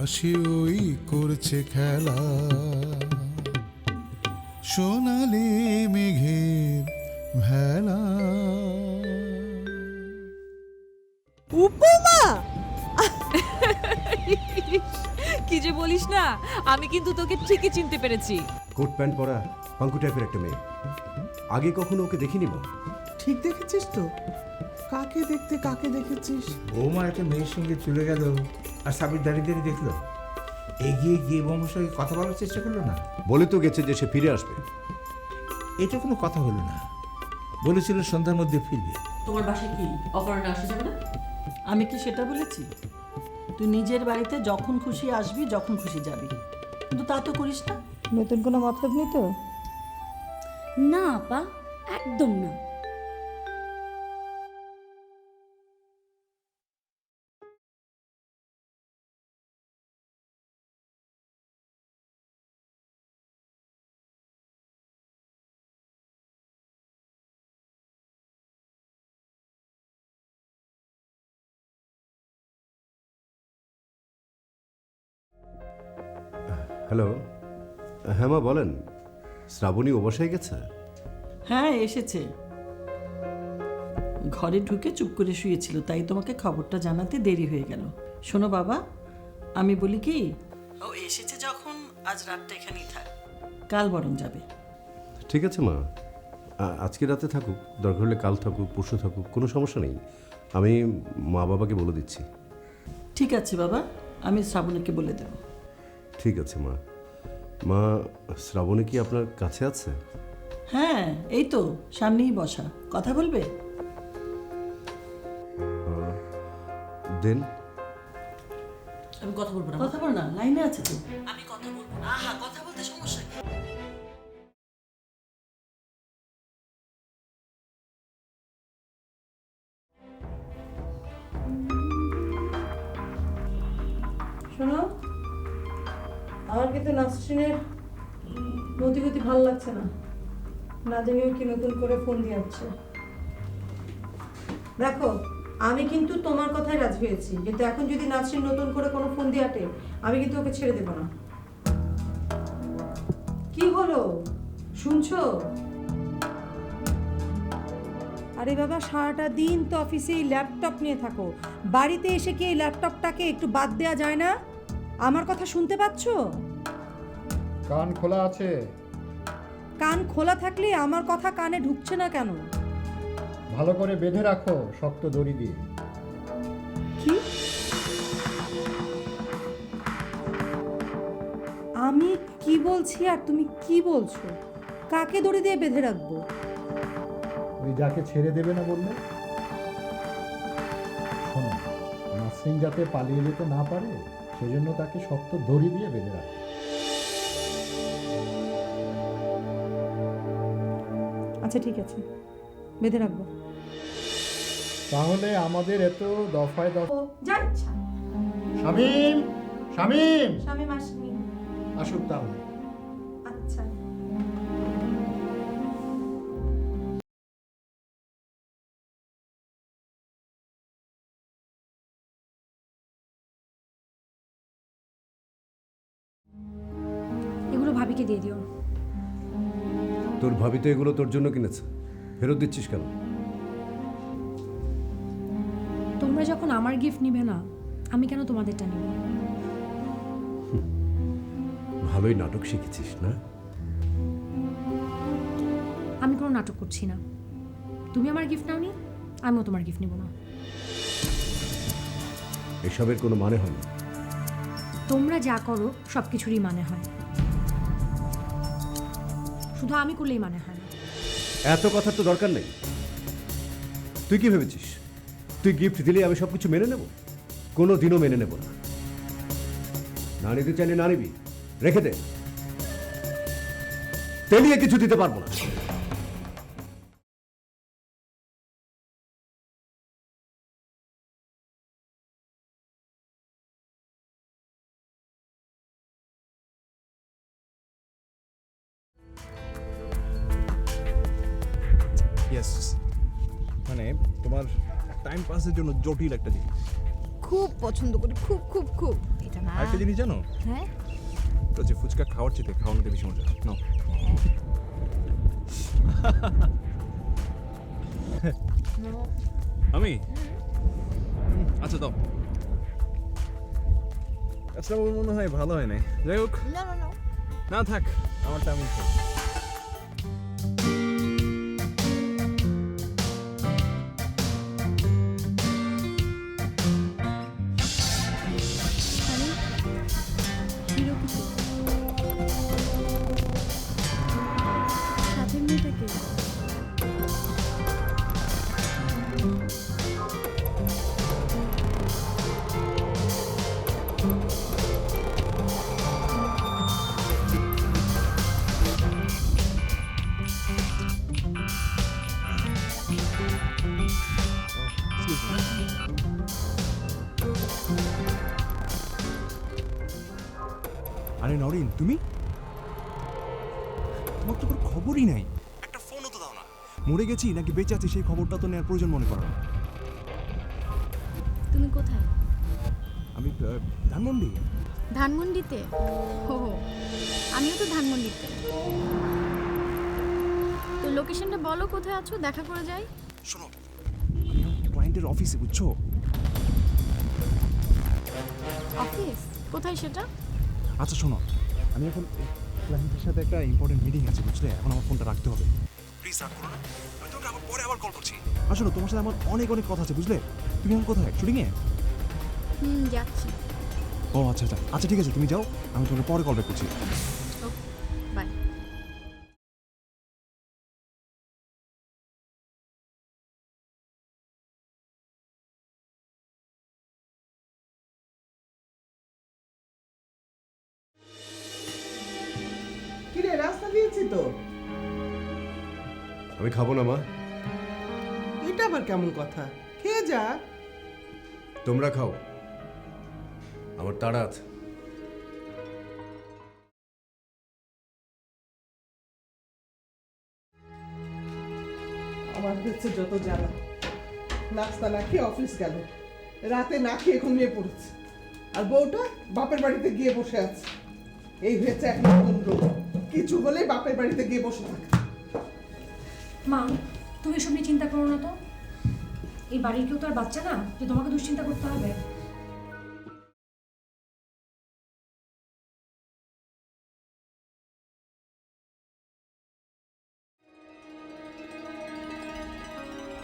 আকাশে ওই করছে খেলা। সোনালি মেঘের ভেলা। উপমা? কি যে বলিস না আমি কিন্তু তোকে ঠিকই চিনতে পেরেছি। কোট প্যান্ট পরা পাঙ্কু টাইপের একটা মেয়ে। আগে কখনো ওকে দেখিনি মা? ঠিক দেখেছিস তো। কাকে দেখতে কাকে দেখেছিস? বৌমা একটা মেয়ের সঙ্গে চলে গেল। আর সাবির দাঁড়িয়ে দাঁড়িয়ে দেখল এগিয়ে গিয়ে বৌমার সঙ্গে কথা বলার চেষ্টা করল না। বলে তো গেছে যে সে ফিরে আসবে। এটা কোনো কথা হলো না। বলেছিল সন্ধ্যার মধ্যে ফিরবে। তোমার বাসায় কি অপরাহ্নে আসা যাবে না? আমি কি সেটা বলেছি? তুই নিজের বাড়িতে যখন খুশি আসবি যখন খুশি যাবি। কিন্তু তা তো করিস না। নতুন কোনো মতলব নেই তো? না আপা একদম না। হ্যালো হ্যাঁ মা বলেন। শ্রাবণী ও বাসায় গেছে? হ্যাঁ এসেছে। ঘরে ঢুকে চুপ করে শুয়েছিল তাই তোমাকে খবরটা জানাতে দেরি হয়ে গেল। শোনো বাবা আমি বলি কি ও এসেছে যখন আজ রাতটা এখানেই থাক কাল বরং যাবে। ঠিক আছে মা আজকে রাতে থাকুক দরকার হলে কাল থাকুক পরশু থাকুক কোনো সমস্যা নেই। আমি মা বাবাকে বলে দিচ্ছি। ঠিক আছে বাবা আমি শ্রাবণীকে বলে দেবো। ঠিক আছে মা। মা শ্রাবণী কি আপনার কাছে আছে? হ্যাঁ এই তো সামনেই বসা। কথা বলবে? দেন। আমি কথা বলব না কথা বল না লাইনে আছে তো। আমি কথা বলব না। আহা কথা বলতে সমস্যা আমার কিন্তু নাসরিনের মতিগতি ভালো লাগছে না। না জানিও কি নতুন করে ফোন দিয়ে আসছে। দেখো, আমি কিন্তু তোমার কথাই রাজি হয়েছি। কিন্তু এখন যদি নাসরিন নতুন করে কোনো ফোন দিয়ে আটে আমি কিন্তু ওকে ছেড়ে দেবো না। কি হলো? শুনছো? আরে বাবা, সারাটা দিন তো অফিসে এই ল্যাপটপ নিয়ে থাকো। বাড়িতে এসে কি এই ল্যাপটপটাকে একটু বাদ দেওয়া যায় না? আমার কথা শুনতে পাচ্ছ? কান খোলা আছে। কান খোলা থাকলে আমার কথা কানে ঢুকছে না কেন? ভালো করে বেঁধে রাখো শক্ত দড়ি দিয়ে। কি? আমি কি বলছি আর তুমি কি বলছো? কাকে দড়ি দিয়ে বেঁধে রাখব? ওই যাকে ছেড়ে দেবে না বললে? শোনো নাসরিন যাতে পালিয়ে যেতে না পারে সেজন্য তাকে শক্ত দড়ি দিয়ে বেঁধে রাখে। আচ্ছা ঠিক আছে। বেঁধে রাখব। তাহলে আমাদের এত দফায় দফা যা ইচ্ছা শামীম শামীম! মাসনি আসুক তাহলে। ভাবিকে দিয়ে দিও। তোর ভাবি তো এগুলো তোর জন্য কিনেছে। ফেরত দিচ্ছিস কেন? তোমরা যখন আমার গিফট নিবে না আমি কেন তোমাদেরটা নিব? ভালোই নাটক শিখেছিস না? আমি কোনো নাটক করছি না। তুমি আমার গিফট নাওনি আমিও তোমার গিফট নিব না। এসবের কোনো মানে হয় না। তোমরা যা করো সব কিছুরই মানে হয়। শুধু আমি করলেই মানে হয় না। এত কথার তো দরকার নেই। তুই কি ভেবেছিস? তুই গিফট দিলে আমি সব কিছু মেনে নেব? কোনো দিনও মেনে নেব না। না নিতে চাইলে না নিবি। রেখে দে। তেলিয়ে কিছু দিতে পারব না। ইয়েস মানে তোমার টাইম পাসের জন্য জটিল একটা জিনিস। খুব পছন্দ করি খুব খুব খুব। এটা না। একটা জিনিস জানো? হ্যাঁ? তো যে ফুচকা খাওয়ার চেতে খাওয়ানোতে বেশি মজা। নাও। আমি? আচ্ছা দাও। আচ্ছা মনে হয় ভালো হয় নাই। যাই হোক। না না না। না থাক আমারটা আমি খাই। গেছি নাকি বেঁচে আছি সেই খবরটা তো নেওয়ার প্রয়োজন মনে করো। তুমি কোথায়? আমি আহ, ধানমন্ডি। ধানমন্ডিতে? ও আমিও তো ধানমন্ডিতে। তো লোকেশনটা বলো কোথায় আছো দেখা করে যাই। শোনো আমি ক্লায়েন্টের অফিসে বুঝছ? অফিস? কোথায় সেটা? আচ্ছা শোনো আমি এখন ক্লায়েন্টের সাথে একটা ইম্পর্টেন্ট মিটিং আছে বুঝলে? এখন আমার ফোনটা রাখতে হবে। প্লিজ রাখ না। কল করছি। আসলে তোমার সাথে আমার অনেক অনেক কথা আছে বুঝলে? তুমি এখন কোথায়? শুটিংয়ে? হুম যাচ্ছি। ও আচ্ছা আচ্ছা। আচ্ছা ঠিক আছে তুমি যাও আমি তোমাকে পরে কল ব্যাক করছি। বাই কিরে রাস্তা দিয়েছি তো। আমি খাব না মা। তোমরা খাও। আমার তাড়া আছে। আমার হচ্ছে যত জ্বালা। নাস্তা না খেয়ে অফিস গেল। রাতে না খেয়ে ঘুমিয়ে পড়েছে। আর বউটা বাপের বাড়িতে গিয়ে বসে আছে। এই হয়েছে এক নতুন রোগ। কিছু হলে বাপের বাড়িতে গিয়ে বসে থাকে। মা তুমি এসব নিয়ে চিন্তা করো না তো। এই বাড়ির কেউ তো আর বাচ্চা না? যে তোমাকে দুশ্চিন্তা করতে হবে?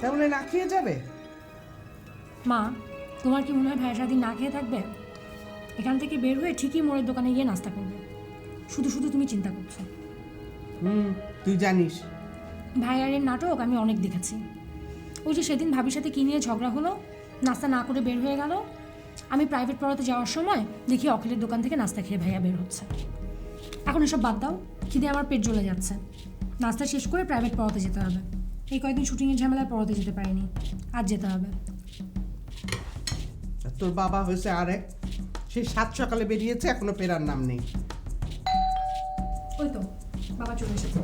তাহলে না খেয়ে যাবে? মা তোমার কি মনে হয় ভাইয়ের সারাদিন না খেয়ে থাকবে? এখান থেকে বের হয়ে ঠিকই মোড়ের দোকানে গিয়ে নাস্তা করবে। শুধু শুধু তুমি চিন্তা করছ। হুম তুই জানিস। ভাইয়ারের নাটক আমি অনেক দেখেছি। ওই যে সেদিন ভাবির সাথে কি নিয়ে ঝগড়া হলো? নাস্তা না করে বের হয়ে গেল। আমি প্রাইভেট পড়াতে যাওয়ার সময় দেখি অখিলের দোকান থেকে নাস্তা খেয়ে ভাইয়া বের হচ্ছে। এখন এসব বাদ দাও খিদে আমার পেট জ্বলে যাচ্ছে। নাস্তা শেষ করে প্রাইভেট পড়াতে যেতে হবে। এই কয়েকদিন শুটিংয়ের ঝামেলায় পড়াতে যেতে পারিনি আজ যেতে হবে। তোর বাবা হয়েছে আরেক সেই সাত সকালে বেরিয়েছে এখনও পেরার নাম নেই। ওই তো বাবা চলে এসেছে।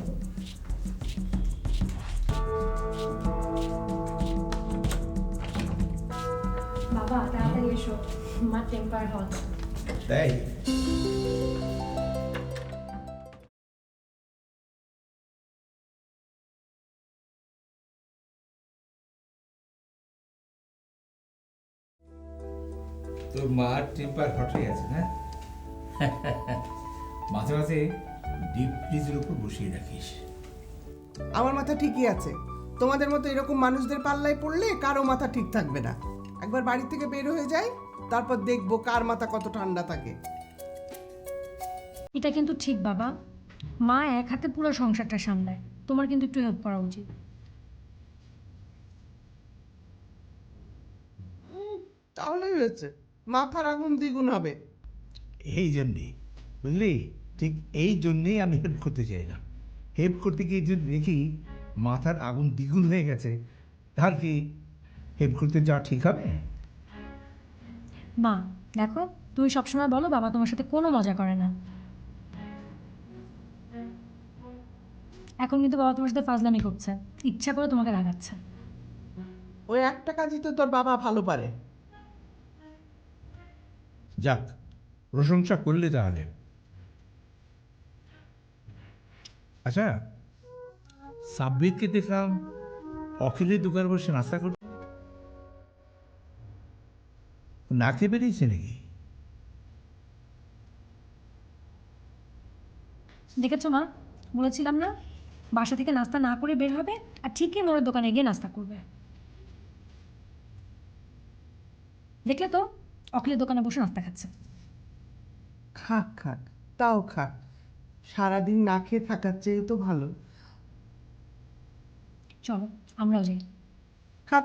বাবা তাড়াতাড়ি এসো মার টেম্পার হট তাই তোর মার টেম্পার হটে আছে না মাঝে মাঝে ডিপ ফ্রিজের উপর বসিয়ে রাখিস। আমার মাথা ঠিকই আছে। তোমাদের মতো এরকম মানুষদের পাল্লায় পড়লে কারও মাথা ঠিক থাকবে না। একবার বাড়ি থেকে বের হয়ে যাই তারপর দেখব কার মাথা কত ঠান্ডা থাকে। এটা কিন্তু ঠিক বাবা। মা এক হাতে পুরো সংসারটা সামলায়। তোমার কিন্তু একটু হেল্প করা উচিত। তাহলেই হয়েছে। মাথার আগুন দ্বিগুণ হবে। এই জন্যে বুঝলি? ঠিক এই জন্যেই আমি হেল্প করতে চাই না। হেল্প করতে গিয়ে যদি দেখি মাথার আগুন দ্বিগুণ হয়ে গেছে তার কি করতে যাওয়া ঠিক হবে? মা দেখো তুমি সবসময় বলো বাবা তোমার সাথে কোনো মজা করে না। এখন কিন্তু বাবা তোমার সাথে ফাজলামি করছে। ইচ্ছা করে তোমাকে রাগাচ্ছে। ওই একটা কাজই তো তোর বাবা ভালো পারে। যাক প্রশংসা করলে তাহলে। আচ্ছা সাব্বিরকে দেখলাম অখিলের দোকানে বসে নাস্তা করতে না খেয়ে বেরিয়েছে নাকি? দেখেছ মা বলেছিলাম না বাসা থেকে নাস্তা না করে বের হবে আর ঠিকই মোড়ের দোকানে গিয়ে নাস্তা করবে। দেখলে তো অখিলের দোকানে বসে নাস্তা খাচ্ছে। খাক খাক তাও খাক সারাদিন না খেয়ে থাকার চেয়ে তো ভালো। চলো আমরাও যাই। খা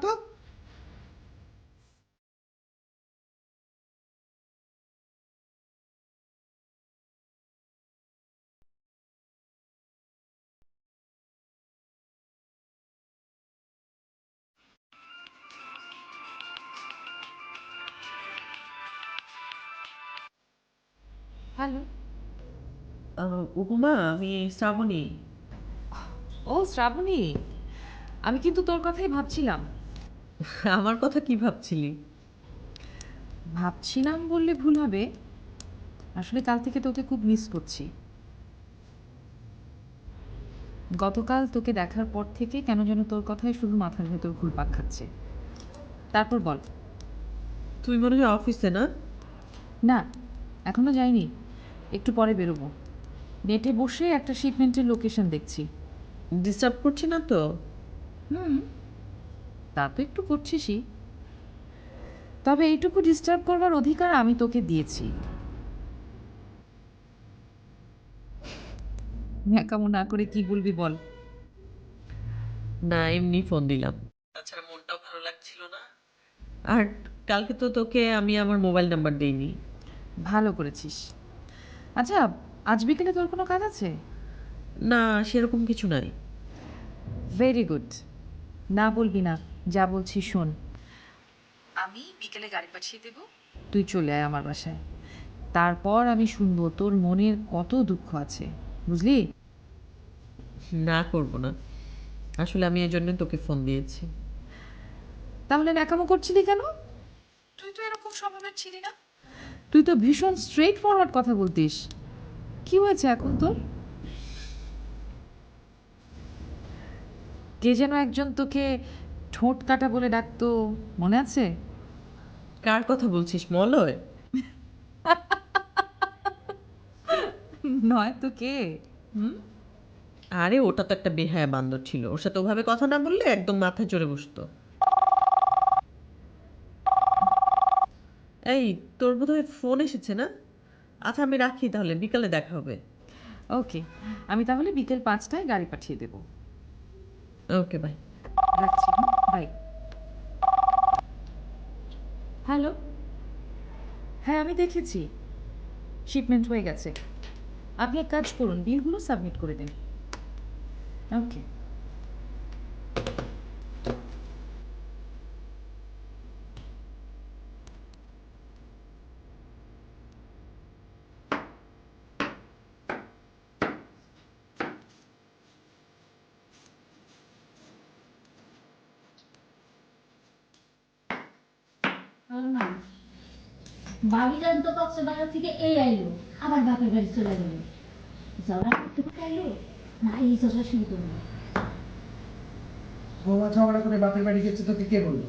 হ্যালো উপমা আমি শ্রাবণী। ও শ্রাবণী। আমি কিন্তু তোর কথাই ভাবছিলাম। আমার কথা কি ভাবছিলি? ভাবছিলাম বললে ভুল হবে। আসলে কাল থেকে তোকে খুব মিস করছি। গতকাল তোকে দেখার পর থেকে কেন যেন তোর কথাই শুধু মাথার ভেতর ঘুরপাক খাচ্ছে। তারপর বল। তুই মনে হয় অফিসে না? না এখনও যাইনি। একটু পরে বেরোবো। নেটে বসে একটা শিপমেন্টের লোকেশন দেখছি। ডিস্টার্ব করছি না তো? হুম। তা তো একটু করছিসই। তবে এইটুকু ডিস্টার্ব করবার অধিকার আমি তোকে দিয়েছি। ন্যাকামো না করে কি বলবি বল। না এমনি ফোন দিলাম। তাছাড়া মনটাও ভালো লাগছিল না। আর কালকে তো তোকে আমি আমার মোবাইল নাম্বার দেইনি। ভালো করেছিস। আচ্ছা আজ বিকেলে তোর কোনো কাজ আছে? না সেরকম কিছু নাই। ভেরি গুড না বলবি না যা বলছি শোন। আমি বিকেলে গাড়ি পাঠিয়ে দেব। তুই চলে আয় আমার বাসায়। তারপর আমি শুনব তোর মনের কত দুঃখ আছে বুঝলি? না করব না। আসলে আমি এই জন্য তোকে ফোন দিয়েছি। তাহলে ন্যাকামো করছিলি কেন? তুই তো এরকম স্বভাবের ছিলি না। তুই তো ভীষণ স্ট্রেট ফরওয়ার্ড কথা বলতিস। কি হয়েছে এখন তোর? কে যেন একজন তোকে ঠোঁট কাটা বলে ডাকতো মনে আছে? কার কথা বলছিস মলয়? নয় তো কে? আরে ওটা তো একটা বেহায়া বান্দর ছিল। ওর সাথে ওভাবে কথা না বললে একদম মাথায় চড়ে বসতো। এই তোর বোধহয় ফোন এসেছে না? আচ্ছা আমি রাখি তাহলে বিকালে দেখা হবে। ওকে আমি তাহলে বিকেল পাঁচটায় গাড়ি পাঠিয়ে দেবো। ওকে বাই রাখছি বাই হ্যালো হ্যাঁ আমি দেখেছি। শিপমেন্ট হয়ে গেছে। আপনি এক কাজ করুন বিলগুলো সাবমিট করে দিন। ওকে ভাবি যান তো কক্সবাজার থেকে এই আইলো আবার বাপের বাড়ি চলে গেল। ঝগড়া করতে করতে আইলো না এই ঝগড়া শুরু করল। বৌমা ঝগড়া করে বাপের বাড়ি গেছে তোকে কে বলল?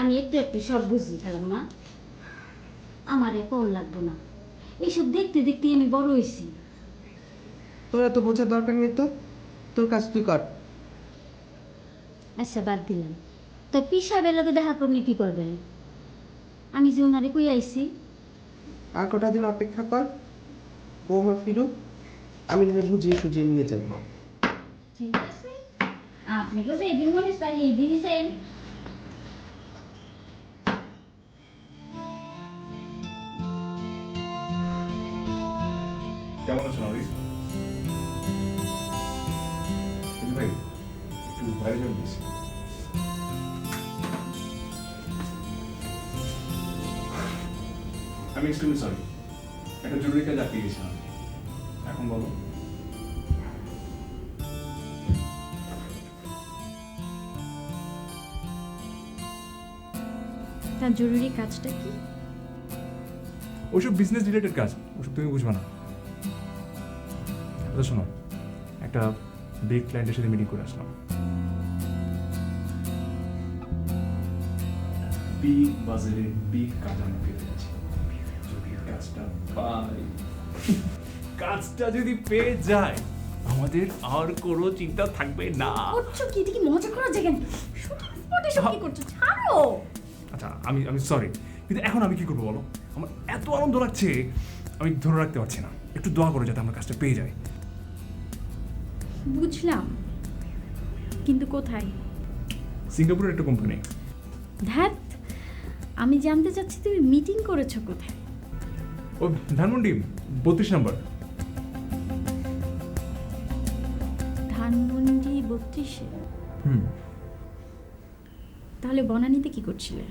আমি একটু একটু সব বুঝি খেলাম না আমার কল লাগবো না। এইসব দেখতে দেখতে আমি বড় হয়েছি। তোরা তো বোঝার দরকার নেই তো? তোর কাজ তুই কর। আচ্ছা বাদ দিলাম। তা পিসা বেলা তো দেখা করলে কি করবে? আমি যে ওনারে কই আইছি। আর কটা দিন অপেক্ষা কর। বৌমা ফিরুক। আমি নিজে বুঝিয়ে সুঝিয়ে নিয়ে যাব। ঠিক আছে। আপনি তো সেই মনে চাই এই দিনই চাই কেমন আছেন ভাই একটু বাইরে যাবেন আমি এক্সট্রিমলি সরি একটা জরুরি কাজ আটকে গেছিলাম এখন বলো। তার জরুরি কাজটা কি? ওইসব বিজনেস রিলেটেড কাজ ওসব তুমি বুঝবে না। আচ্ছা শোনো। একটা বিগ ক্লায়েন্টের সাথে মিটিং করে আসলাম। বিগ বাজারে বিগ কাজ যদি কাজটা পাই। কাজটা যদি পেয়ে যায় আমাদের আর কোনো চিন্তা থাকবে না। করছ কি? এটা কি মজা করার জায়গা নেই শুধু সব কি করছ? ছাড়ো! আচ্ছা আমি আমি সরি কিন্তু এখন আমি কি করব বলো? আমার এত আনন্দ লাগছে আমি ধরে রাখতে পারছি না। একটু দোয়া করো যাতে আমার কাজটা পেয়ে যায়। বুঝলাম। কিন্তু কোথায়? সিঙ্গাপুরের একটা কোম্পানি। ধ্যাত আমি জানতে চাচ্ছি তুমি মিটিং করেছ কোথায়? ও ধানমন্ডি বত্রিশ নম্বর। ধানমন্ডি বত্রিশে? হুম। তাহলে বনানীতে কি করছিলে?